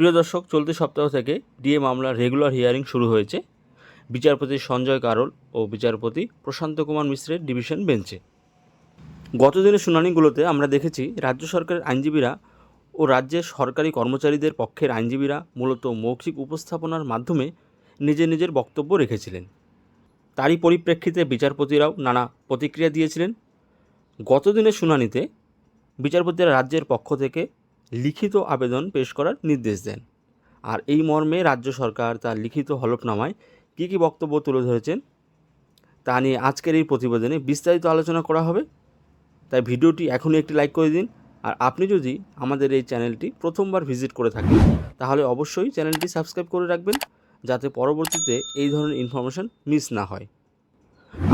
প্রিয় দর্শক, চলতি সপ্তাহ থেকে ডিএ মামলার রেগুলার হিয়ারিং শুরু হয়েছে। বিচারপতি সঞ্জয় কারোল ও বিচারপতি প্রশান্ত কুমার মিশ্রের ডিভিশন বেঞ্চে। গত দিনের শুনানিগুলোতে আমরা দেখেছি, রাজ্য সরকারের আইনজীবীরা ও রাজ্যের সরকারি কর্মচারীদের পক্ষের আইনজীবীরা মূলত মৌখিক উপস্থাপনার মাধ্যমে নিজের নিজের বক্তব্য রেখেছিলেন। তারই পরিপ্রেক্ষিতে বিচারপতিরাও নানা প্রতিক্রিয়া দিয়েছিলেন। গত দিনের শুনানিতে বিচারপতিরা রাজ্যের পক্ষ থেকে লিখিত আবেদন পেশ করার নির্দেশ দেন। আর এই মর্মে রাজ্য সরকার তার লিখিত হলফনামায় কী কী বক্তব্য তুলে ধরেছেন, তা নিয়ে আজকের এই প্রতিবেদনে বিস্তারিত আলোচনা করা হবে। তাই ভিডিওটি এখনই একটি লাইক করে দিন। আর আপনি যদি আমাদের এই চ্যানেলটি প্রথমবার ভিজিট করে থাকেন, তাহলে অবশ্যই চ্যানেলটি সাবস্ক্রাইব করে রাখবেন, যাতে পরবর্তীতে এই ধরনের ইনফরমেশন মিস না হয়।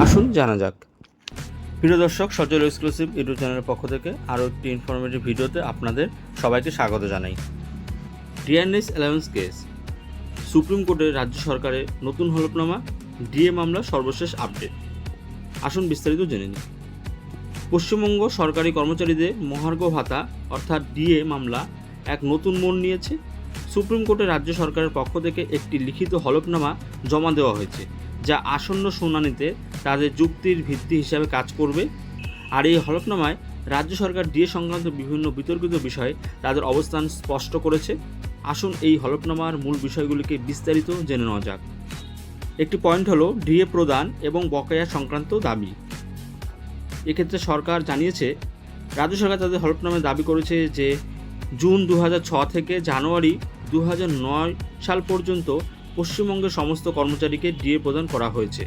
আসুন জানা যাক প্রিয় দর্শক সজল এক্সক্লুসিভ ইউটিউব চ্যানেলের পক্ষ থেকে আরও একটি ইনফরমেটিভ ভিডিওতে আপনাদের সবাইকে স্বাগত জানাই। ডিএনএস অ্যালাউন্স কেস সুপ্রিম কোর্টের রাজ্য সরকারের নতুন হলফনামা, ডিএ মামলা সর্বশেষ আপডেট আসুন বিস্তারিত জেনে নিই। পশ্চিমবঙ্গ সরকারি কর্মচারীদের মহার্ঘ ভাতা, অর্থাৎ ডিএ মামলা, এক নতুন মোড় নিয়েছে। সুপ্রিম কোর্টে রাজ্য সরকারের পক্ষ থেকে একটি লিখিত হলফনামা জমা দেওয়া হয়েছে। যা আসন্ন শুনানিতে তাদের যুক্তির ভিত্তি হিসাবে কাজ করবে। আর এই হলফনামায় রাজ্য সরকার ডিএ সংক্রান্ত বিভিন্ন বিতর্কিত বিষয়ে তাদের অবস্থান স্পষ্ট করেছে। আসুন এই হলফনামার মূল বিষয়গুলিকে বিস্তারিত জেনে নেওয়া যাক। একটি পয়েন্ট হলো, ডিএ প্রদান এবং বকেয়া সংক্রান্ত দাবি। এক্ষেত্রে সরকার জানিয়েছে, রাজ্য সরকার তাদের হলফনামায় দাবি করেছে যে, জুন দু থেকে জানুয়ারি দু হাজার নয় সাল পর্যন্ত পশ্চিমবঙ্গের সমস্ত কর্মচারীকে ডিএ প্রদান করা হয়েছে।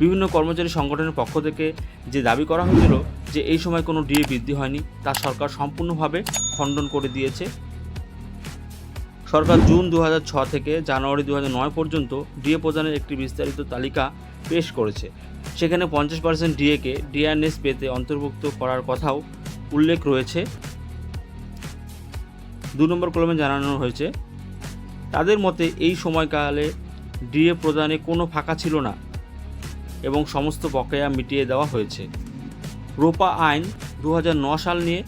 বিভিন্ন কর্মচারী সংগঠনের পক্ষ থেকে যে দাবি করা হয়েছিল যে এই সময় কোনো ডিএ বৃদ্ধি হয়নি, তা সরকার সম্পূর্ণভাবে খণ্ডন করে দিয়েছে। সরকার জুন দু থেকে জানুয়ারি দু হাজার নয় পর্যন্ত ডিএ প্রদানের একটি বিস্তারিত তালিকা পেশ করেছে। সেখানে পঞ্চাশ পার্সেন্ট ডিএকে ডিআরএনএস পেতে অন্তর্ভুক্ত করার কথাও উল্লেখ রয়েছে। দু নম্বর কলমে জানানো হয়েছে তাদের মতে এই সময়কালে ডিএ প্রদানে কোনো ফাঁকা ছিল না এবং সমস্ত বকেয়া মিটিয়ে দেওয়া হয়েছে। রোপা আইন দু সাল নিয়ে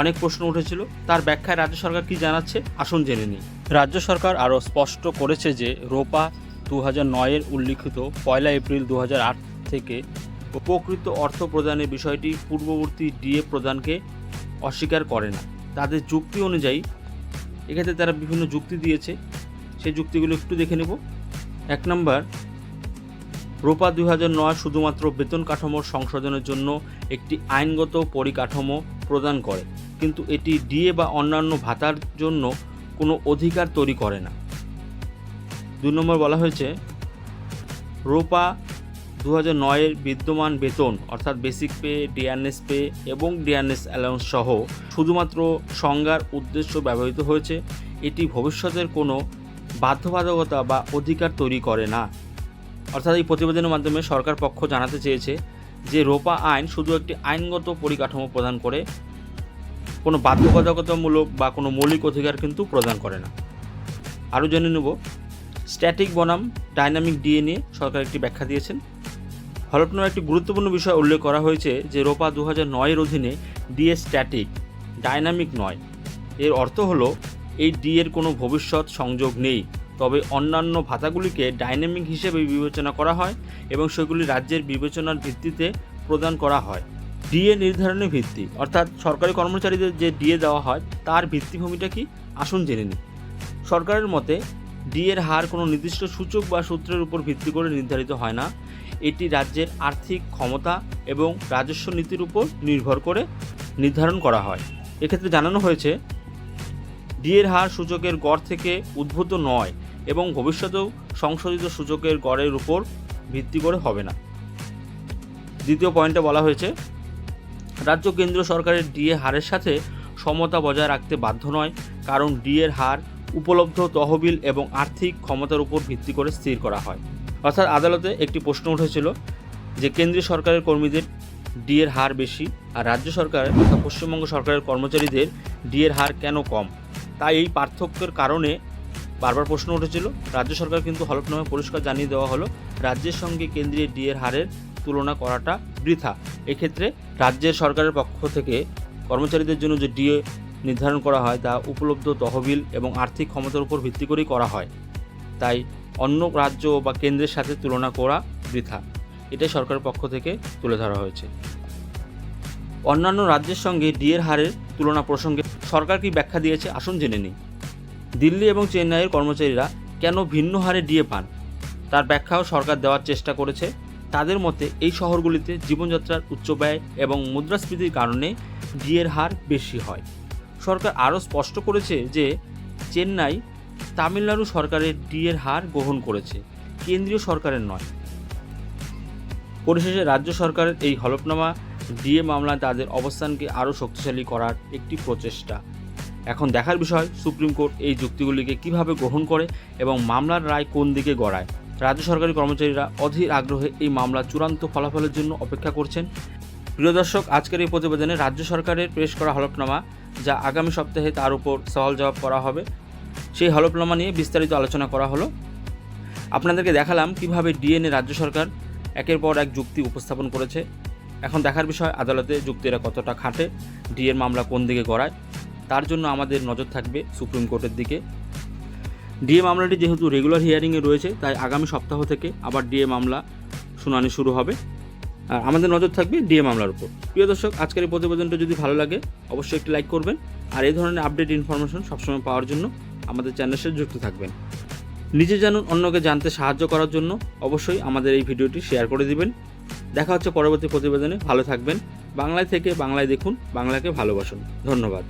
অনেক প্রশ্ন উঠেছিল। তার ব্যাখ্যায় রাজ্য সরকার কি জানাচ্ছে আসুন জেনে নিই। রাজ্য সরকার আরও স্পষ্ট করেছে যে রোপা দু হাজার নয়ের উল্লিখিত পয়লা এপ্রিল দু হাজার আট থেকে উপকৃত অর্থ প্রদানের বিষয়টি পূর্ববর্তী ডিএ প্রদানকে অস্বীকার করে না। তাদের যুক্তি অনুযায়ী এক্ষেত্রে তারা বিভিন্ন যুক্তি দিয়েছে। সেই যুক্তিগুলো একটু দেখে নেব। এক নম্বর, রোপা দুই হাজার নয় শুধুমাত্র বেতন কাঠামোর সংশোধনের জন্য একটি আইনগত পরিকাঠামো প্রদান করে, কিন্তু এটি ডিএ বা অন্যান্য ভাতার জন্য কোনো অধিকার তৈরি করে না। দুই নম্বর বলা হয়েছে, রোপা দু হাজার নয়ের বিদ্যমান বেতন, অর্থাৎ বেসিক পে ডিআরএস পে এবং ডিআরএস অ্যালাউন্স সহ শুধুমাত্র সংজ্ঞার উদ্দেশ্য ব্যবহৃত হয়েছে। এটি ভবিষ্যতের কোনো বাধ্যবাধকতা বা অধিকার তৈরি করে না। অর্থাৎ এই প্রতিবেদনের মাধ্যমে সরকার পক্ষ জানাতে চেয়েছে যে রোপা আইন শুধু একটি আইনগত পরিকাঠামো প্রদান করে, কোনো বাধ্যবাধকতামূলক বা কোনো মৌলিক অধিকার কিন্তু প্রদান করে না। আরও জেনে নেব, স্ট্যাটিক বনাম ডাইনামিক ডিএ নিয়ে সরকার একটি ব্যাখ্যা দিয়েছেন। হলফনামার একটি গুরুত্বপূর্ণ বিষয় উল্লেখ করা হয়েছে যে রোপা দু হাজার নয়ের অধীনে ডিএ স্ট্যাটিক, ডাইনামিক নয়। এর অর্থ হলো এই ডিএর কোনো ভবিষ্যৎ সংযোগ নেই। তবে অন্যান্য ভাতাগুলিকে ডাইনামিক হিসেবে বিবেচনা করা হয় এবং সেগুলি রাজ্যের বিবেচনার ভিত্তিতে প্রদান করা হয়। ডিএ নির্ধারণের ভিত্তি, অর্থাৎ সরকারি কর্মচারীদের যে ডিএ দেওয়া হয়, তার ভিত্তিভূমিটা কি? আসুন জেনে নিই। সরকারের মতে ডিএর হার কোনো নির্দিষ্ট সূচক বা সূত্রের উপর ভিত্তি করে নির্ধারিত হয় না। এটি রাজ্যের আর্থিক ক্ষমতা এবং রাজস্ব নীতির উপর নির্ভর করে নির্ধারণ করা হয়। এক্ষেত্রে জানানো হয়েছে ডিএর হার সূচকের গড় থেকে উদ্ভূত নয় এবং ভবিষ্যতেও সংশোধিত সূচকের গড়ের উপর ভিত্তি করে হবে না। দ্বিতীয় পয়েন্টে বলা হয়েছে, রাজ্য কেন্দ্র সরকারের ডিএ হারের সাথে সমতা বজায় রাখতে বাধ্য নয়, কারণ ডিএর হার উপলব্ধ তহবিল এবং আর্থিক ক্ষমতার উপর ভিত্তি করে স্থির করা হয়। অর্থাৎ আদালতে একটি প্রশ্ন উঠেছিল যে কেন্দ্রীয় সরকারের কর্মীদের ডিএর হার বেশি আর রাজ্য সরকার অর্থাৎ পশ্চিমবঙ্গ সরকারের কর্মচারীদের ডিএর হার কেন কম? তাই এই পার্থক্যের কারণে বারবার প্রশ্ন উঠেছিল। রাজ্য সরকার কিন্তু হলফনামা পরিষ্কার জানিয়ে দেওয়া হলো, রাজ্যের সঙ্গে কেন্দ্রীয় ডিএর হারের তুলনা করাটা বৃথা। এক্ষেত্রে রাজ্যের সরকারের পক্ষ থেকে কর্মচারীদের জন্য যে ডিএ নির্ধারণ করা হয়, তা উপলব্ধ তহবিল এবং আর্থিক ক্ষমতার উপর ভিত্তি করেই করা হয়। তাই অন্য রাজ্য বা কেন্দ্রের সাথে তুলনা করা বৃথা। এটাই সরকারের পক্ষ থেকে তুলে ধরা হয়েছে। অন্যান্য রাজ্যের সঙ্গে ডিএর হারের তুলনা প্রসঙ্গে সরকার কি ব্যাখ্যা দিয়েছে আসুন জেনে নিই। দিল্লি এবং চেন্নাইয়ের কর্মচারীরা কেন ভিন্ন হারে ডিএ পান? তার ব্যাখ্যাও সরকার দেওয়ার চেষ্টা করেছে। তাদের মতে এই শহরগুলিতে জীবনযাত্রার উচ্চ ব্যয় এবং মুদ্রাস্ফীতির কারণে ডিএর হার বেশি হয়। সরকার আরও স্পষ্ট করেছে যে চেন্নাই তামিলনাড়ু সরকারের ডিএর হার গ্রহণ করেছে, কেন্দ্রীয় সরকারের নয়। পরিশেষে রাজ্য সরকারের এই হলফনামা ডিএ মামলায় তাদের অবস্থানকে আরও শক্তিশালী করার একটি প্রচেষ্টা। এখন দেখার বিষয়, সুপ্রিম কোর্ট এই যুক্তিগুলিকে কীভাবে গ্রহণ করে এবং মামলার রায় কোন দিকে গড়ায়। রাজ্য সরকারি কর্মচারীরা অধীর আগ্রহে এই মামলার চূড়ান্ত ফলাফলের জন্য অপেক্ষা করছেন। প্রিয় দর্শক, আজকের এই প্রতিবেদনে রাজ্য সরকারের পেশ করা হলফনামা, যা আগামী সপ্তাহে তার উপর সওয়াল জবাব করা হবে, সেই হলফনামা নিয়ে বিস্তারিত আলোচনা করা হলো। আপনাদেরকে দেখালাম কীভাবে ডিএনএ রাজ্য সরকার একের পর এক যুক্তি উপস্থাপন করেছে। এখন দেখার বিষয়, আদালতে যুক্তিরা কতটা খাটে, ডিএর মামলা কোন দিকে গড়ায়, তার জন্য আমাদের নজর থাকবে সুপ্রিম কোর্টের দিকে। ডিএ মামলাটি যেহেতু রেগুলার হিয়ারিংয়ে রয়েছে, তাই আগামী সপ্তাহ থেকে আবার ডিএ মামলা শুনানি শুরু হবে। আর আমাদের নজর থাকবে ডিএ মামলার উপর। প্রিয় দর্শক, আজকের এই প্রতিবেদনটা যদি ভালো লাগে, অবশ্যই একটি লাইক করবেন। আর এই ধরনের আপডেট ইনফরমেশন সবসময় পাওয়ার জন্য আমাদের চ্যানেলের সাথে যুক্ত থাকবেন। নিজে জানুন, অন্যকে জানতে সাহায্য করার জন্য অবশ্যই আমাদের এই ভিডিওটি শেয়ার করে দিবেন। দেখা হচ্ছে পরবর্তী প্রতিবেদনে। ভালো থাকবেন। বাংলায় থেকে বাংলায় দেখুন বাংলাকে ভালোবাসুন। ধন্যবাদ।